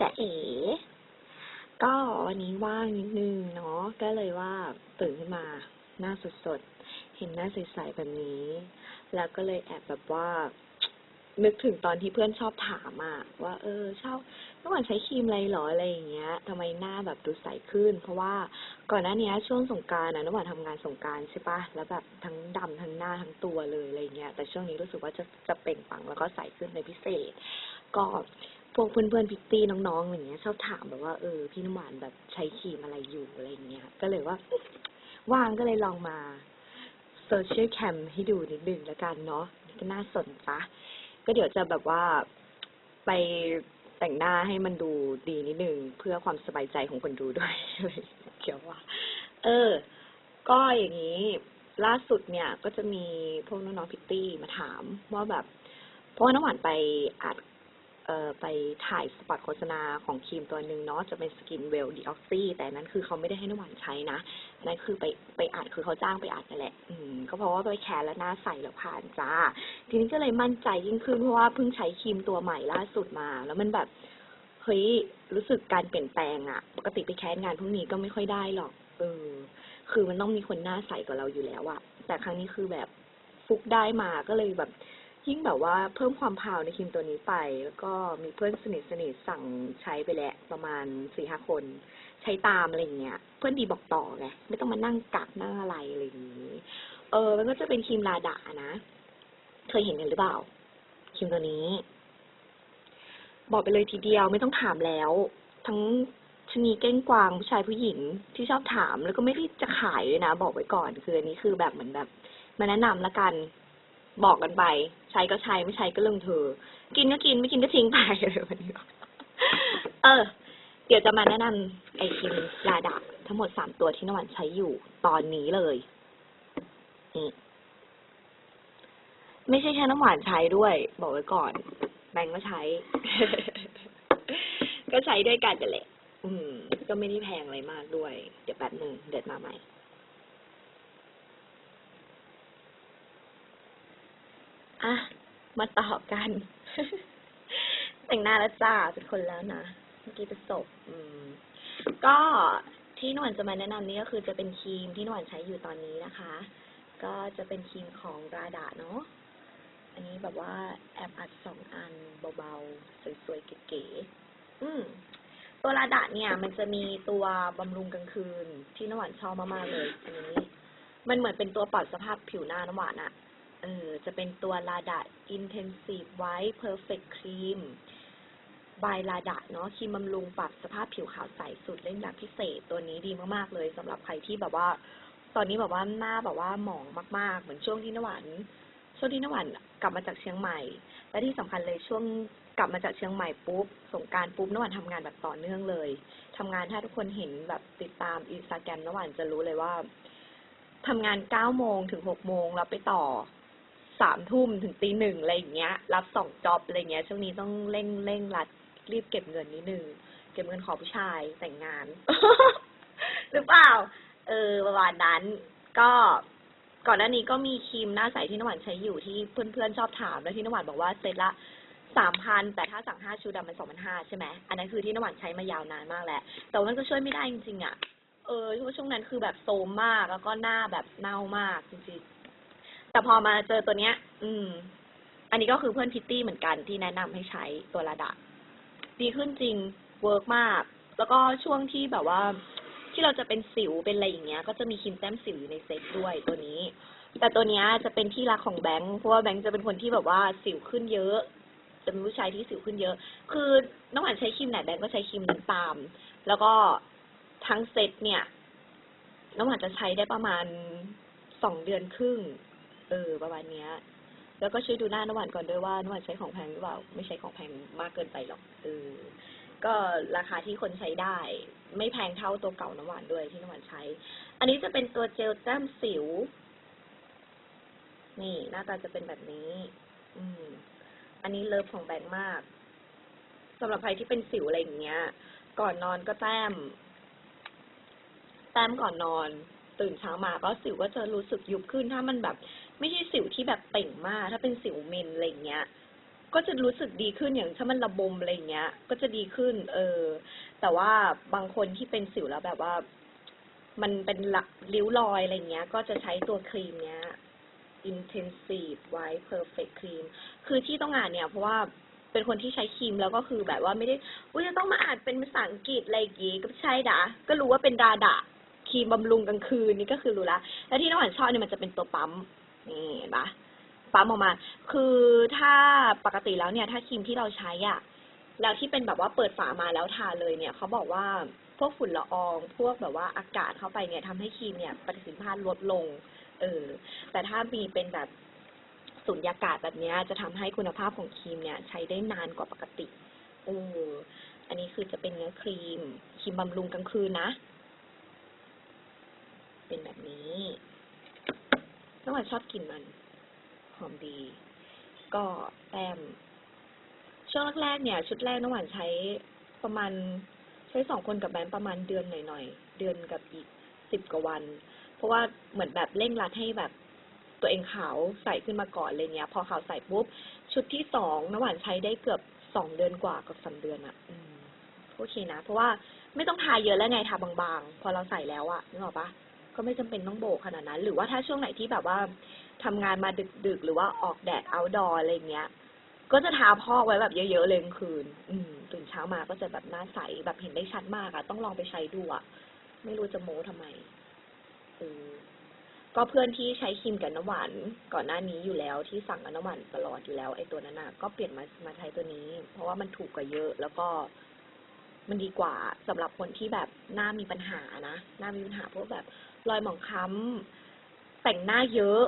จะเอ๋ก็วันนี้ว่างนิดนึงเนาะก็เลยว่าตื่นขึ้นมาหน้าสดๆ เห็นหน้าใสๆแบบนี้ แล้วก็เลยแอบแบบว่า นึกถึงตอนที่เพื่อนชอบถามอะว่า เออชอบเมื่อก่อนใช้ครีมอะไรหรออะไรอย่างเงี้ยทำไมหน้าแบบดูใสขึ้น เพราะว่าก่อนหน้านี้ช่วงสงการนะน้ำหวานทำงานสงการใช่ปะแล้วแบบทั้งดำทั้งหน้าทั้งตัวเลยอะไรเงี้ย แต่ช่วงนี้รู้สึกว่าจะจะเปล่งปลังแล้วก็ใสขึ้นเป็นพิเศษ ก็ พวกเพื่อนๆพิตตี้น้องๆอย่างเงี้ย ชอบถามแบบว่าเออพี่น้ำหวานแบบใช้ครีมอะไรอยู่อะไรเงี้ย ก็เลยว่าว่างก็เลยลองมาโซเชียลแคมให้ดูนิดนึงแล้วกันเนาะก็น่าสนจ้ะก็เดี๋ยวจะแบบว่าไปแต่งหน้าให้มันดูดีนิดนึงเพื่อความสบายใจของคนดูด้วยเกี่ยวว่า เออ ก็อย่างนี้ ล่าสุดเนี่ย ก็จะมีพวกน้องๆพิตตี้มาถามว่าแบบเพราะว่าน้ำหวานไปอัด ไปถ่ายสปอตโฆษณาของครีมตัวหนึ่งเนาะจะเป็นสกินเวลดีออกซี่แต่นั้นคือเขาไม่ได้ให้น้ำหวานใช้นะนนั้นคือไปไปอัดคือเขาจ้างไปอัดนั่นแหละ อืมก็เพราะว่าไปแคร์แล้วหน้าใสแล้วผ่านจ้า ทีนี้ก็เลยมั่นใจยิ่งขึ้นเพราะว่าเพิ่งใช้ครีมตัวใหม่ล่าสุดมา แล้วมันแบบเฮ้ยรู้สึกการเปลี่ยนแปลงอะปกติไปแคสงานพวกนี้ก็ไม่ค่อยได้หรอกเออคือมันต้องมีคนหน้าใสกว่าเราอยู่แล้วอะแต่ครั้งนี้คือแบบฟุกได้มาก็เลยแบบ ยิ่งแบบว่าเพิ่มความพาวในครีมตัวนี้ไป แล้วก็มีเพื่อนสนิทสนิทสั่งใช้ไปแล้วประมาณสี่ห้าคน ใช้ตามอะไรเงี้ย เพื่อนดีบอกต่อไงไม่ต้องมานั่งกักนั่งอะไรอะไรอย่างงี้ เออ มันก็จะเป็นครีมลาดานะ เคยเห็นกันหรือเปล่าครีมตัวนี้ บอกไปเลยทีเดียวไม่ต้องถามแล้ว ทั้งชนีเก้งกวางผู้ชายผู้หญิงที่ชอบถามแล้วก็ไม่ได้จะขายเลยนะ บอกไว้ก่อนคืออันนี้คือแบบเหมือนแบบ มาแนะนำละกัน บอกกันไป ใช้ก็ใช้ไม่ใช้ก็เรื่องเธอ กินก็กินไม่กินก็ทิ้งไปอะไรแบบนี้เออ เดี๋ยวจะมาแนะนำไอครีมลาดาทั้งหมดสามตัวที่นวันใช้อยู่ตอนนี้เลยนี่ไม่ใช่แค่น้ำหวานใช้ด้วย บอกไว้ก่อน แบงก์ก็ใช้ ก็ใช้ด้วยกันกันแหละ อืม ก็ไม่ได้แพงอะไรมากด้วย เดี๋ยวแป๊บหนึ่งเดี๋ยวมาใหม่ อะ มาต่อกัน แต่งหน้าแล้วจ้าเป็นคนแล้วนะ เมื่อกี้ประสบ อืม ก็ที่นวลจะมาแนะนำนี่ก็คือจะเป็นครีมที่นวลใช้อยู่ตอนนี้นะคะ ก็จะเป็นครีมของราดาเนาะ อันนี้แบบว่าแอบอัดสองอันเบาๆ สวยๆ เก๋ๆ อืมตัวราดาเนี่ย มันจะมีตัวบำรุงกลางคืนที่น้ำหวานชอบมากๆเลย อันนี้ มันเหมือนเป็นตัวปรับสภาพผิวหน้าน้ำหวานอะ เออจะเป็นตัวลาดา Intensive White Perfect Cream บายลาดาเนาะครีมบำรุงปรับสภาพผิวขาวใสสุดเล่นแบบพิเศษตัวนี้ดีมากๆเลยสำหรับใครที่แบบว่า ตอนนี้แบบว่าหน้าแบบว่าหมองมาก ๆ เหมือนช่วงที่นวานช่วงที่นวานกลับมาจากเชียงใหม่ และที่สำคัญเลยช่วงกลับมาจากเชียงใหม่ปุ๊บสงการปุ๊บนวานทำงานแบบต่อเนื่องเลยทำงานถ้าทุกคนเห็นแบบติดตามอินสตาแกรมนวานจะรู้เลยว่าทำงานเก้าโมงถึงหกโมงแล้วไปต่อ สามทุ่มถึงตีหนึ่งอะไรอย่างเงี้ย รับสองจ็อบอะไรเงี้ยช่วงนี้ต้องเร่งเร่งรัดรีบเก็บเงินนิดนึงเก็บเงินขอผู้ชายแต่งงาน หรือเปล่า เออประมาณนั้นก็ก่อนหน้านี้ก็มีครีมหน้าใสที่น้ำหวานใช้อยู่ที่เพื่อนๆชอบถาม แล้วที่น้ำหวานบอกว่าเซตละสามพันแต่ถ้าสั่งห้าชุดมันสองพันห้าใช่ไหมอันนั้นคือที่น้ำหวานใช้มายาวนานมากแหละแต่ว่ามันก็ช่วยไม่ได้จริงๆอะเออเพราะช่วงนั้นคือแบบโซมมากแล้วก็หน้าแบบเน่ามากจริงๆ แต่พอมาเจอตัวเนี้ย อืม อันนี้ก็คือเพื่อนพิตตี้เหมือนกันที่แนะนำให้ใช้ตัวระดับดีขึ้นจริงเวิร์กมาก แล้วก็ช่วงที่แบบว่า ที่เราจะเป็นสิวเป็นอะไรอย่างเงี้ย ก็จะมีครีมแต้มสิวอยู่ในเซ็ตด้วยตัวนี้ แต่ตัวเนี้ยจะเป็นที่รักของแบงค์เพราะว่าแบงค์จะเป็นคนที่แบบว่าสิวขึ้นเยอะ จะเป็นผู้ชายที่สิวขึ้นเยอะ คือน้องหวานใช้ครีมไหนแบงค์ก็ใช้ครีมนั้นตาม แล้วก็ทั้งเซ็ตเนี่ย น้องหวานจะใช้ได้ประมาณสองเดือนครึ่ง เออ ประมาณเนี้ย แล้วก็ช่วยดูหน้าน้ำหวานก่อนด้วยว่าน้ำหวานใช้ของแพงหรือเปล่า ไม่ใช้ของแพงมากเกินไปหรอกเออก็ราคาที่คนใช้ได้ ไม่แพงเท่าตัวเก่าน้ำหวานด้วยที่น้ำหวานใช้ อันนี้จะเป็นตัวเจลแต้มสิว นี่ หน้าตาจะเป็นแบบนี้ อืม อันนี้เลิฟของแบงค์มากสำหรับใครที่เป็นสิวอะไรอย่างเงี้ย ก่อนนอนก็แต้ม แต้มก่อนนอน ตื่นเช้ามาก็สิวก็จะรู้สึกยุบขึ้นถ้ามันแบบ ไม่ใช่สิวที่แบบเป่งมาก ถ้าเป็นสิวเมนอะไรเงี้ย ก็จะรู้สึกดีขึ้นอย่างถ้ามันระบมอะไรเงี้ย ก็จะดีขึ้น เออ แต่ว่าบางคนที่เป็นสิวแล้วแบบว่า มันเป็นลักริ้วรอยอะไรเงี้ย ก็จะใช้ตัวครีมเนี้ย intensive white perfect cream คือที่ต้องอ่านเนี่ย เพราะว่าเป็นคนที่ใช้ครีมแล้วก็คือแบบว่าไม่ได้ อุ้ยจะต้องมาอ่านเป็นภาษาอังกฤษอะไรอย่างงี้ก็ไม่ใช่ดะก็รู้ว่าเป็นดาดะครีมบำรุงกลางคืนนี่ก็คือรู้ละ แล้วที่น้ำหวานชอบเนี่ยมันจะเป็นตัวปั๊ม นี่เห็นปะปั๊มออกมา คือถ้าปกติแล้วเนี่ย ถ้าครีมที่เราใช้อะแล้วที่เป็นแบบว่าเปิดฝามาแล้วทาเลยเนี่ยเขาบอกว่าพวกฝุ่นละออง พวกแบบว่าอากาศเข้าไปเนี่ยทำให้ครีมเนี่ยประสิทธิภาพลดลง เออ แต่ถ้ามีเป็นแบบสุญญากาศแบบเนี้ยจะทำให้คุณภาพของครีมเนี่ย ใช้ได้นานกว่าปกติเอออันนี้คือจะเป็นเนื้อครีมครีมบำรุงกลางคืนนะ เป็นแบบนี้ น้องหวานชอบกลิ่นมัน หอมดี ก็แต้มช่วงแรกๆเนี่ย ชุดแรกน้องหวานใช้ประมาณใช้สองคนกับแบนประมาณเดือนหน่อยๆ เดือนกับอีกสิบกว่าวัน เพราะว่าเหมือนแบบเร่งรัดให้แบบตัวเองขาวใส่ขึ้นมาก่อนอะไรเงี้ยพอขาวใส่ปุ๊บ ชุดที่สองน้ำหวานใช้ได้เกือบสองเดือนกว่ากับสามเดือนอะอืมโอเคนะ เพราะว่าไม่ต้องทาเยอะแล้วไงทาบางๆ พอเราใส่แล้วอะนึกออกปะ ก็ไม่จำเป็นต้องโบกขนาดนั้น หรือว่าถ้าช่วงไหนที่แบบว่าทำงานมาดึกๆ หรือว่าออกแดด outdoor อะไรเงี้ย ก็จะทาพอกไว้แบบเยอะๆเลยกลางคืน อืมตื่นเช้ามาก็จะแบบหน้าใสแบบเห็นได้ชัดมากอะต้องลองไปใช้ดูอะไม่รู้จะโม้ทำไมเออก็เพื่อนที่ใช้ครีมกับน้ำหวานก่อนหน้านี้อยู่แล้วที่สั่งกับน้ำหวานตลอดอยู่แล้วไอ้ตัวนั้นน่ะก็เปลี่ยนมามาใช้ตัวนี้ เพราะว่ามันถูกกว่าเยอะ แล้วก็มันดีกว่าสำหรับคนที่แบบหน้ามีปัญหานะหน้ามีปัญหาพวกแบบ รอยหมองคล้ำแต่งหน้าเยอะ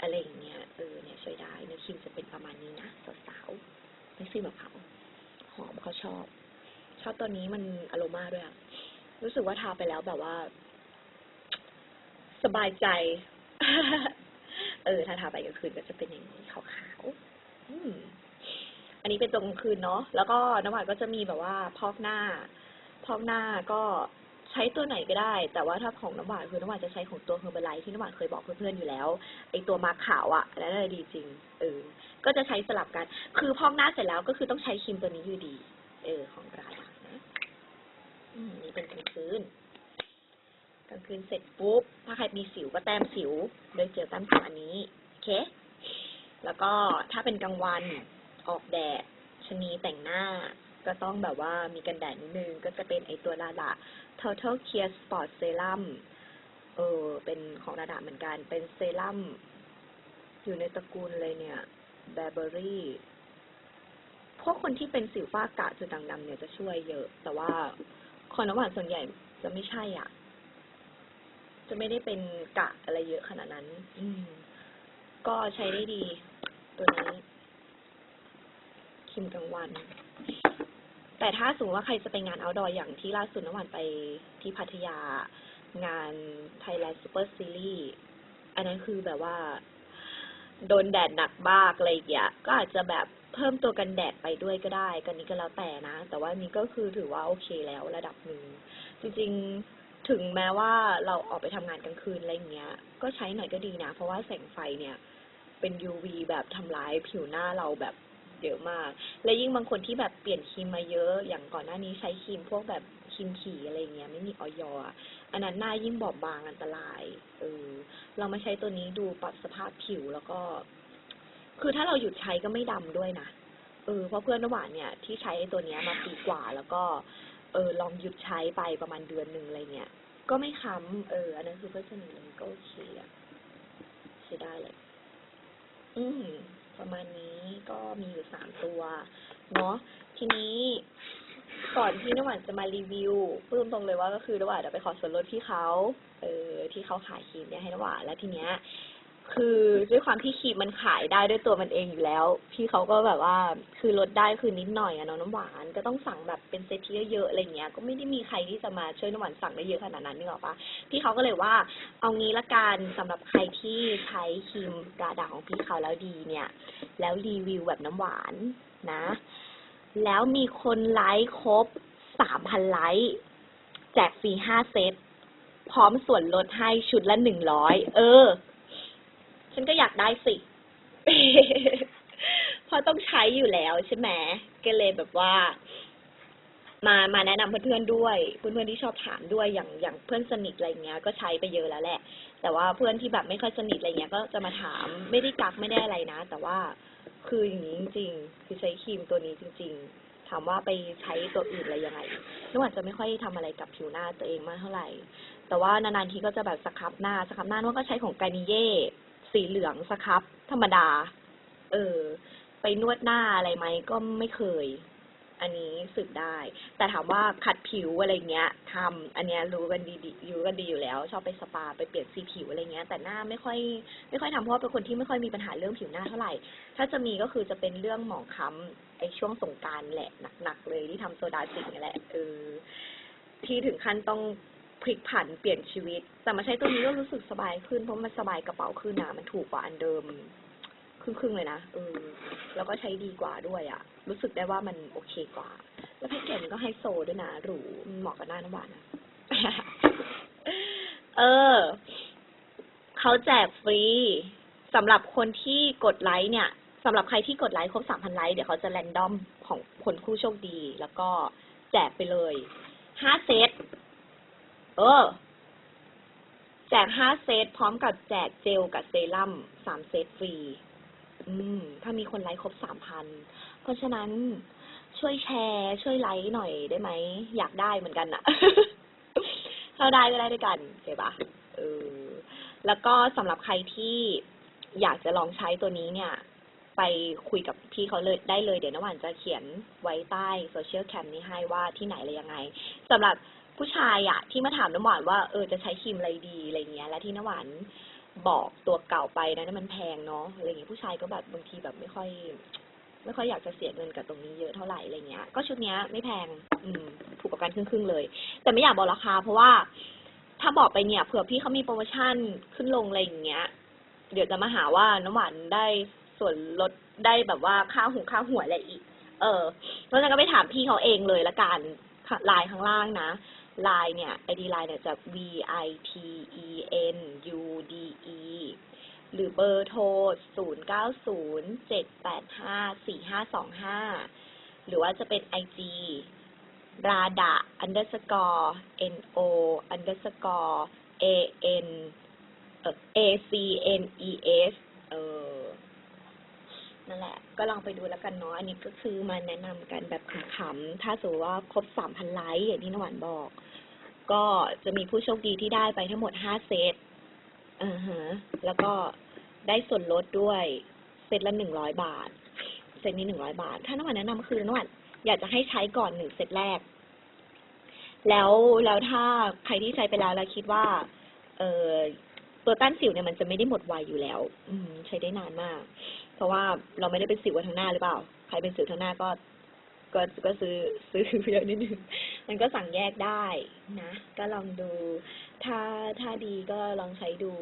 อะไรอย่างเงี้ยเออเนี่ยใช้ได้เนื้อครีมจะเป็นประมาณนี้นะสาวๆไม่ซื้อแบบเขาหอมเขาชอบ ชอบตัวนี้มันอโรมาด้วยอะรู้สึกว่าทาไปแล้วแบบว่า สบายใจ เออถ้าทาไปกลางคืนก็จะเป็นอย่างนี้ขาวๆอืมอันนี้เป็นตัวกลางคืนเนาะแล้วก็น้ำหวานก็จะมีแบบว่าพอกหน้า พอกหน้าก็ ใช้ตัวไหนก็ได้ แต่ว่าถ้าของน้ำหวานคือน้ำหวานจะใช้ของตัวเฮอร์เบอร์ไลท์ที่น้ำหวานเคยบอกเพื่อนๆอยู่แล้วไอตัวมาขาวอะ่ะอันนั้นนะดีจริงเออก็จะใช้สลับกัน คือพอกหน้าเสร็จแล้วก็คือต้องใช้ครีมตัวนี้อยู่ดี เออ ของราดานะอืมนี่เป็นกลางคืนกลางคืนเสร็จปุ๊บถ้าใครมีสิวก็แต้มสิวโดยเจลแต้มสิวอันนี้โอเค แล้วก็ถ้าเป็นกลางวันออกแดดชะนีแต่งหน้าก็ต้องแบบว่ามีกันแดดนิดนึง ก็จะเป็นไอตัวลาดา Total Care Sport Serum เออเป็นของระดับเหมือนกัน เป็นเซรั่มอยู่ในตระกูลเลยเนี่ย b a r b e r y พวกคนที่เป็นสิวฝ้ากระจุดด่างดำเนี่ยจะช่วยเยอะ แต่ว่าคนน้ำหวานส่วนใหญ่จะไม่ใช่อะ จะไม่ได้เป็นกะอะไรเยอะขนาดนั้น อืม ก็ใช้ได้ดี ตัวนี้ครีมกลางวัน แต่ถ้าสมมติว่าใครจะไปงาน outdoor อย่างที่ล่าสุดน้ำหวานไปที่พัทยางาน Thailand Super Series อันนั้นคือแบบว่า โดนแดดหนักมากอะไรอย่างเงี้ยก็อาจจะแบบเพิ่มตัวกันแดดไปด้วยก็ได้ กันนี้ก็แล้วแต่นะ แต่ว่านี่ก็คือถือว่าโอเคแล้วระดับหนึ่งจริงๆถึงแม้ว่าเราออกไปทำงานกลางคืนอะไรอย่างเงี้ย ก็ใช้หน่อยก็ดีนะ เพราะว่าแสงไฟเนี่ย เป็น UV แบบทำร้ายผิวหน้าเราแบบ เยอะมาก และยิ่งบางคนที่แบบเปลี่ยนครีมมาเยอะ อย่างก่อนหน้านี้ใช้ครีมพวกแบบครีมขี่อะไรเงี้ยไม่มีออยอะอันนั้นหน้ายิ่งบอบบางอันตรายเออเรามาใช้ตัวนี้ดูปรับสภาพผิวแล้วก็ คือถ้าเราหยุดใช้ก็ไม่ดำด้วยนะเออเพราะเพื่อนน้ำหวานเนี่ยที่ใช้ตัวเนี้ยมาปีกว่า แล้วก็ เออลองหยุดใช้ไปประมาณเดือนหนึ่งอะไรเงี้ยก็ไม่ค้ำเออ อันนั้นคือเพื่อนสนิทเลยก็โอเคอะใช้ได้เลย อืม ประมาณนี้ก็มีอยู่สามตัวเนาะทีนี้ก่อนที่น้ำหวานจะมารีวิวพูดตรงๆเลยว่าก็คือน้ำหวานจะไปขอส่วนลดพี่เขาเออที่เขาขายครีมเนี่ยให้น้ำหวานแล้วทีเนี้ย คือด้วยความที่ครีมมันขายได้ด้วยตัวมันเองอยู่แล้ว พี่เขาก็แบบว่าคือลดได้คือนิดหน่อยอะเนาะน้ำหวานก็ต้องสั่งแบบเป็นเซตที่เยอะๆอะไรเงี้ย ก็ไม่ได้มีใครที่จะมาช่วยน้ำหวานสั่งได้เยอะขนาดนั้นนึกออกปะพี่เขาก็เลยว่า เอางี้ละกันสำหรับใครที่ใช้ครีมกาดาของพี่เขาแล้วดีเนี่ย แล้วรีวิวแบบน้ำหวานนะ แล้วมีคนไลค์ครบสามพันไลค์แจกฟรีห้าเซตพร้อมส่วนลดให้ชุดละหนึ่งร้อยเออากได้สิ เพราะต้องใช้อยู่แล้วใช่ไหมก็เลยแบบว่า มามาแนะนำเพื่อนๆด้วย เพื่อนๆที่ชอบถามด้วยอย่างอย่างเพื่อนสนิทอะไรเงี้ย ก็ใช้ไปเยอะแล้วแหละ แต่ว่าเพื่อนที่แบบไม่ค่อยสนิทอะไรเงี้ย ก็จะมาถามไม่ได้กักไม่ได้อะไรนะ แต่ว่าคืออย่างนี้จริงๆคือใช้ครีมตัวนี้จริง ๆถามว่าไปใช้ตัวอื่นอะไรยังไงนึกว่าจะไม่ค่อยทำอะไรกับผิวหน้าตัวเองมากเท่าไหร่ แต่ว่านานๆทีก็จะแบบสครับหน้าสครับหน้านุ่นก็ใช้ของกานิเย่ สีเหลืองสครับ ธรรมดา เออ ไปนวดหน้าอะไรไหมก็ไม่เคย อันนี้สึกได้ แต่ถามว่าขัดผิวอะไรเงี้ยทำอันเนี้ยรู้กันดีดีรู้กันดีอยู่แล้ว ชอบไปสปาไปเปลี่ยนสีผิวอะไรเงี้ย แต่หน้าไม่ค่อย ไม่ค่อยทำเพราะว่าเป็นคนที่ไม่ค่อยมีปัญหาเรื่องผิวหน้าเท่าไหร่ ถ้าจะมีก็คือจะเป็นเรื่องหมองคล้ำไอช่วงสงการแหละหนักๆเลยที่ทำโซดาจิกนี่แหละเออที่ถึงขั้นต้อง พลิกผันเปลี่ยนชีวิต แต่มาใช้ตัวนี้ก็รู้สึกสบายขึ้นเพราะมันสบายกระเป๋าขึ้นนะมันถูกกว่าอันเดิมครึ่งๆเลยนะเออแล้วก็ใช้ดีกว่าด้วยอะรู้สึกได้ว่ามันโอเคกว่า แล้วแพ็กเกจมันก็ไฮโซด้วยนะหรูเหมาะกับหน้าน้ำหวานนะเออเขาแจกฟรีสำหรับคนที่กดไลค์เนี่ยสำหรับใครที่กดไลค์ครบสามพันไลค์เดี๋ยวเขาจะแรนดอมของคนผู้โชคดี แล้วก็แจกไปเลยห้าเซต เออ แจกห้าเซตพร้อมกับแจกเจลกับเซรั่มสามเซตฟรี อืม ถ้ามีคนไลค์ครบสามพัน เพราะฉะนั้นช่วยแชร์ ช่วยไลค์หน่อยได้ไหม อยากได้เหมือนกันอะถ้าได้ก็ได้ด้วยกันโอเคปะเออ แล้วก็สำหรับใครที่อยากจะลองใช้ตัวนี้เนี่ยไปคุยกับพี่เขาเลยได้เลยเดี๋ยวน้ำหวานจะเขียนไว้ใต้โซเชียลแคมนี้ให้ว่าที่ไหนอะไรยังไงสำหรับ ผู้ชายอะที่มาถามน้ำหวานว่าเออจะใช้ครีมอะไรดีอะไรเงี้ย และที่น้ำหวานบอกตัวเก่าไปนะนั่นมันแพงเนาะอะไรเงี้ยผู้ชายก็แบบบางทีแบบไม่ค่อย ไม่ค่อยอยากจะเสียเงินกับตรงนี้เยอะเท่าไหร่อะไรเงี้ย ก็ชุดเนี้ยไม่แพง อืมถูกกว่ากันครึ่งๆเลย แต่ไม่อยากบอกราคาเพราะว่าถ้าบอกไปเนี่ยเผื่อพี่เขามีโปรโมชั่นขึ้นลงอะไรอย่างเงี้ย เดี๋ยวจะมาหาว่าน้ำหวานได้ส่วนลดได้แบบว่าค่าหูค่าหัวอะไรอีก เออเพราะฉะนั้นก็ไปถามพี่เขาเองเลยละกันไลน์ข้างล่างนะ ไลน์เนี่ยไอดีไลน์เนี่ยจะ v i t e n u d e หรือเบอร์โทร 0 9 0 7 8 5 4 5 2 5 หรือว่าจะเป็น IG ราดะ underscore n o underscore a n a c n e s นั่นแหละ ก็ลองไปดูแล้วกันเนาะ อันนี้ก็คือมาแนะนำกันแบบขำๆ ถ้าสมมติว่าครบสามพันไลค์อย่างที่นวานบอก ก็จะมีผู้โชคดีที่ได้ไปทั้งหมดห้าเซตอ่าฮะแล้วก็ได้ส่วนลดด้วย เซตละหนึ่งร้อยบาท เซตนี้หนึ่งร้อยบาท ถ้านวานแนะนำคือนวานอยากจะให้ใช้ก่อนหนึ่งเซตแรก แล้วแล้วถ้าใครที่ใช้ไปแล้วแล้วคิดว่า เออ ตัวต้านสิวเนี่ยมันจะไม่ได้หมดไวอยู่แล้ว อืม ใช้ได้นานมาก เพราะว่าเราไม่ได้เป็นสิวทั้งหน้าหรือเปล่า ใครเป็นสิวทั้งหน้าก็ ก็ก็ซื้อซื้อเยอะนิดนึงมันก็สั่งแยกได้นะ ก็ลองดู ถ้าถ้าดีก็ลองใช้ดู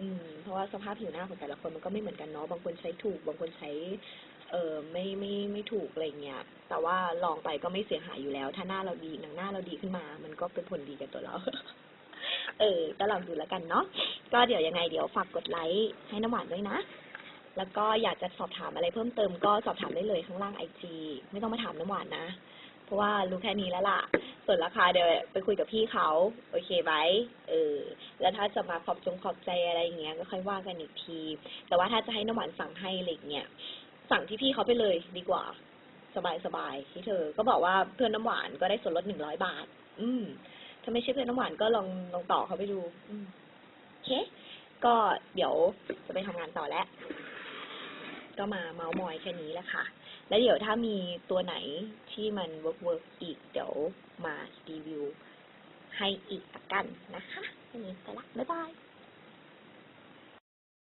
อืมเพราะว่าสภาพผิวหน้าของแต่ละคนมันก็ไม่เหมือนกันเนาะบางคนใช้ถูก บางคนใช้ เออไม่ไม่ไม่ถูกอะไรเงี้ยแต่ว่าลองไปก็ไม่เสียหายอยู่แล้ว ถ้าหน้าเราดีหนังหน้าเราดีขึ้นมา มันก็เป็นผลดีกับตัวเรา เออ ก็ลองดูแล้วกันเนาะ ก็เดี๋ยวยังไงเดี๋ยวฝากกดไลค์ให้น้ำหวานด้วยนะ แล้วก็อยากจะสอบถามอะไรเพิ่มเติมก็สอบถามได้เลยข้างล่างไอจีไม่ต้องมาถามน้ำหวานนะ เพราะว่ารู้แค่นี้แล้วล่ะ ส่วนราคาเดี๋ยวไปคุยกับพี่เขา โอเคไหมเออ แล้วถ้าจะมาขอบจงขอบใจอะไรอย่างเงี้ย ก็ค่อยว่ากันอีกที แต่ว่าถ้าจะให้น้ำหวานสั่งให้อะไรอย่างเงี้ย สั่งที่พี่เขาไปเลยดีกว่าสบายสบายๆที่เธอ ก็บอกว่าเพื่อนน้ำหวานก็ได้ส่วนลดหนึ่งร้อยบาท อืม ถ้าไม่ใช่เพื่อนน้ำหวานก็ลองลองต่อเขาไปดูอืมโอเค ก็เดี๋ยวจะไปทำงานต่อแล้ว ก็มาเมาส์มอยแค่นี้แหละค่ะ แล้วเดี๋ยวถ้ามีตัวไหนที่มันเวิร์กเวิร์กอีก เดี๋ยวมารีวิวให้อีกละกันนะคะวันนี้ไปละบ๊ายบาย